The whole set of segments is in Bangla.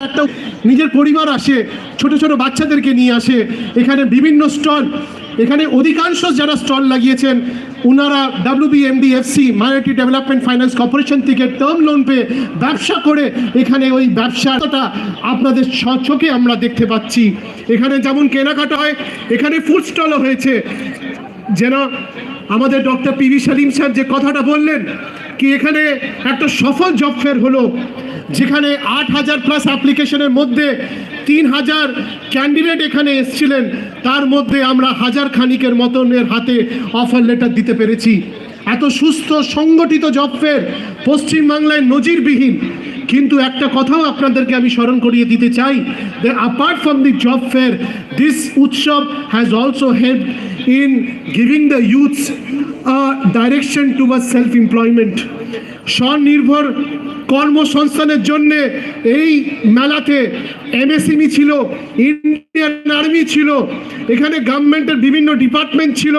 একটা নিজের পরিবার আসে, ছোট ছোট বাচ্চাদেরকে নিয়ে আসে। এখানে বিভিন্ন স্টল, এখানে অধিকাংশ যারা স্টল লাগিয়েছেন ওনারা WBMDFC minority development finance corporation থেকে টার্ম লোন পেয়ে ব্যবসা করে এখানে ওই ব্যবসাটা আপনাদের চোখে আমরা দেখতে পাচ্ছি। এখানে যেমন কেনাকাটা হয়, এখানে ফুড স্টলও হয়েছে। যেন আমাদের doctor P V Salim sir যে কথাটা বললেন কি এখানে একটা সফল জব ফেয়ার হলো, যেখানে আট হাজার প্লাস অ্যাপ্লিকেশনের মধ্যে তিন হাজার ক্যান্ডিডেট এখানে এসছিলেন। তার মধ্যে আমরা হাজার খানিকের মতনের হাতে অফার লেটার দিতে পেরেছি। এত সুস্থ, সংগঠিত জব ফেয়ার পশ্চিমবাংলায় নজিরবিহীন। কিন্তু একটা কথাও আপনাদেরকে আমি স্মরণ করিয়ে দিতে চাই, যে apart from the job fair this উৎসব has also help in giving the youths direction to toward self employment স্বনির্ভর কর্মসংস্থানের জন্য এই মেলাতে এমএসএমই ছিল ইন্ডিয়ান আর্মি ছিল, এখানে গভর্নমেন্টের বিভিন্ন ডিপার্টমেন্ট ছিল,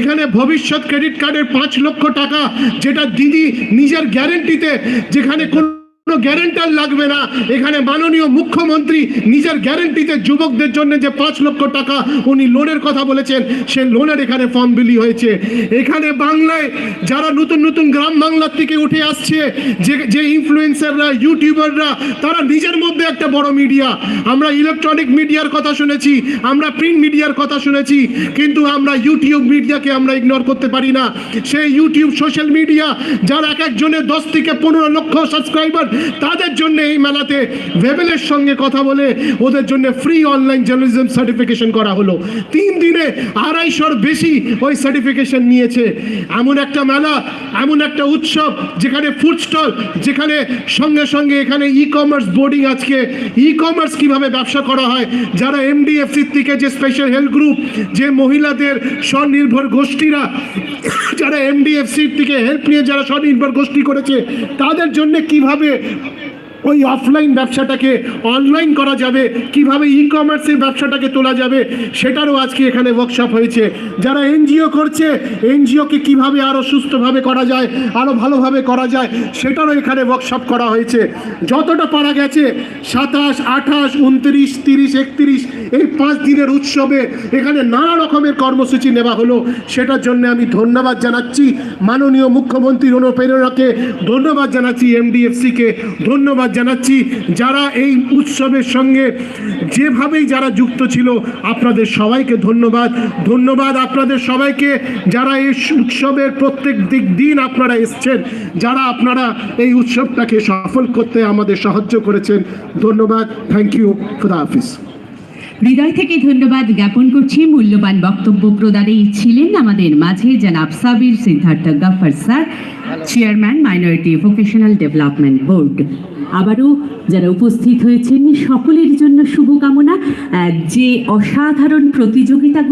এখানে ভবিষ্যৎ ক্রেডিট কার্ডের পাঁচ লক্ষ টাকা যেটা দিদি নিজের গ্যারেন্টিতে যেখানে কোনো কোনো গ্যারেন্টার লাগবে না। এখানে মাননীয় মুখ্যমন্ত্রী নিজের গ্যারেন্টিতে যুবকদের জন্য যে পাঁচ লক্ষ টাকা উনি লোনের কথা বলেছেন, সে লোনের এখানে ফর্ম বিলি হয়েছে। এখানে বাংলায় যারা নতুন নতুন গ্রাম বাংলার থেকে উঠে আসছে, যে যে ইনফ্লুয়েন্সাররা ইউটিউবাররা তারা নিজের মধ্যে একটা বড় মিডিয়া। আমরা ইলেকট্রনিক মিডিয়ার কথা শুনেছি, আমরা প্রিন্ট মিডিয়ার কথা শুনেছি, কিন্তু আমরা ইউটিউব মিডিয়াকে আমরা ইগনোর করতে পারি না। সেই ইউটিউব সোশ্যাল মিডিয়া যার এক একজনের দশ থেকে পনেরো লক্ষ সাবস্ক্রাইবার তাদের জন্য এই মেলাতে ভেবেলের সঙ্গে কথা বলে ওদের জন্য ফ্রি অনলাইন জার্নালিজম সার্টিফিকেশন করা হলো। তিন দিনে আড়াইশোর বেশি ওই সার্টিফিকেশন নিয়েছে। এমন একটা মেলা, এমন একটা উৎসব, যেখানে ফুড স্টল যেখানে সঙ্গে সঙ্গে এখানে ই কমার্স বোর্ডিং আজকে। ই কমার্স কীভাবে ব্যবসা করা হয়? যারা এমডিএফসি থেকে যে স্পেশাল হেল্প গ্রুপ যে মহিলাদের স্বনির্ভর গোষ্ঠীরা, যারা এমডিএফসির থেকে হেল্প নিয়ে যারা স্বনির্ভর গোষ্ঠী করেছে, তাদের জন্য কীভাবে ¡Vamos! ওই অফলাইন ব্যবসাটাকে অনলাইন করা যাবে। কীভাবে ই কমার্সের ব্যবসাটাকে তোলা যাবে, সেটারও আজকে এখানে ওয়ার্কশপ হয়েছে। যারা এনজিও করছে এনজিওকে কীভাবে আরও সুস্থভাবে করা যায় আরও ভালোভাবে করা যায়, সেটারও এখানে ওয়ার্কশপ করা হয়েছে। যতটা পারা গেছে, সাতাশ, আঠাশ, উনত্রিশ, তিরিশ, একত্রিশ, এই পাঁচ দিনের উৎসবে এখানে নানা রকমের কর্মসূচি নেওয়া হলো। সেটার জন্য আমি ধন্যবাদ জানাচ্ছি। মাননীয় মুখ্যমন্ত্রীর অনুপ্রেরণাকে ধন্যবাদ জানাচ্ছি এমডিএফসিকে ধন্যবাদ জানাচ্ছি। যারা এই উৎসবের সঙ্গে যেভাবেই যারা যুক্ত ছিল, আপনাদের সবাইকে ধন্যবাদ। ধন্যবাদ আপনাদের সবাইকে। যারা এই উৎসবের প্রত্যেক দিক দিন আপনারা এসছেন, যারা আপনারা এই উৎসবটাকে সফল করতে আমাদের সাহায্য করেছেন, ধন্যবাদ। থ্যাংক ইউ খুদা হাফিজ। হৃদয় থেকে ধন্যবাদ জ্ঞাপন করছি মূল্যবান বক্তব্য প্রদানে ছিলেন আমাদের মাঝে জনাব Sabir Siddhartha Gaffar sir chairman minority vocational development board. আবারও যারা উপস্থিত হয়েছেন সকলের জন্য শুভকামনা। যে অসাধারণ প্রতিযোগিতাগুলি